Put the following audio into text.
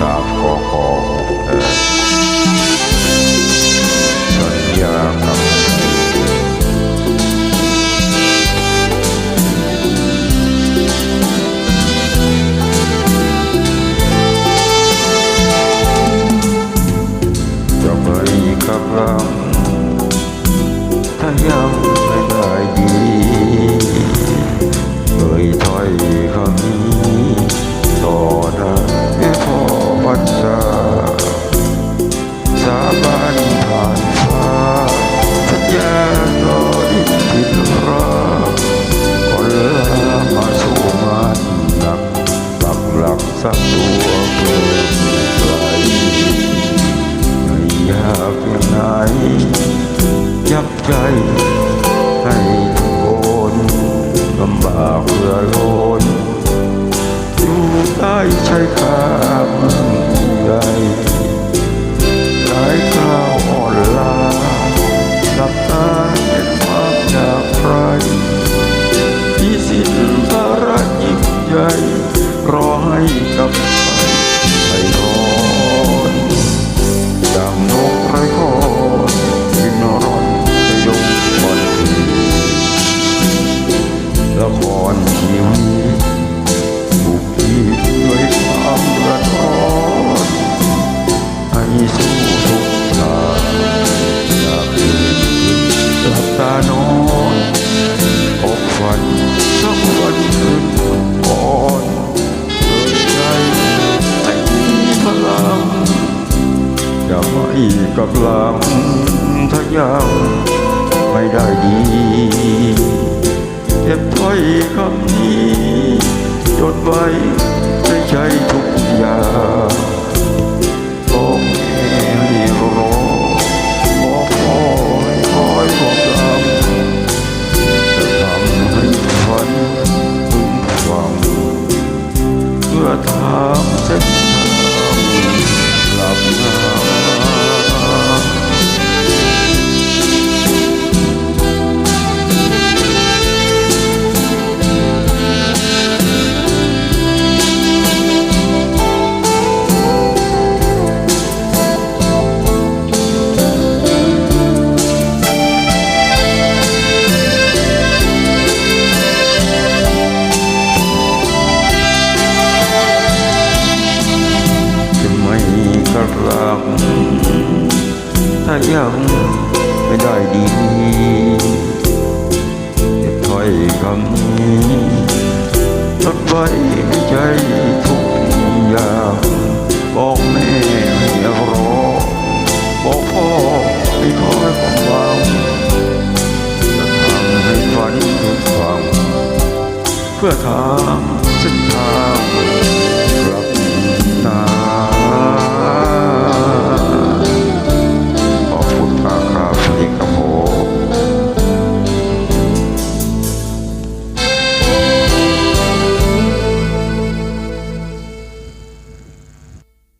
กอขอเอสัญญากับจะไม่กำลังถ้ายัง สักตัวเกินไกลไม่อยากยังไงยับใจให้ทุกคนลำบากเรือล้นอยู่ใต้ชายคาเมืองใหญ่ อย่าไม่กำลังถ้ายังไม่ได้ดีเก็บถ้อยคำนี้จดไว้ในใจทุกอย่างบอกให้รอบอกพ่อให้คอยบอกลำจะทำให้ฝันถึงฟังเพื่อทางเส้น ถ้ายังไม่ได้ดีจะถ้อยคำนี้จดไว้ในใจทุกอย่างบอกแม่ให้รอบอกพ่อให้คอยความหวังจะทำให้ฝันถึงฝั่งเพื่อทางเส้นทาง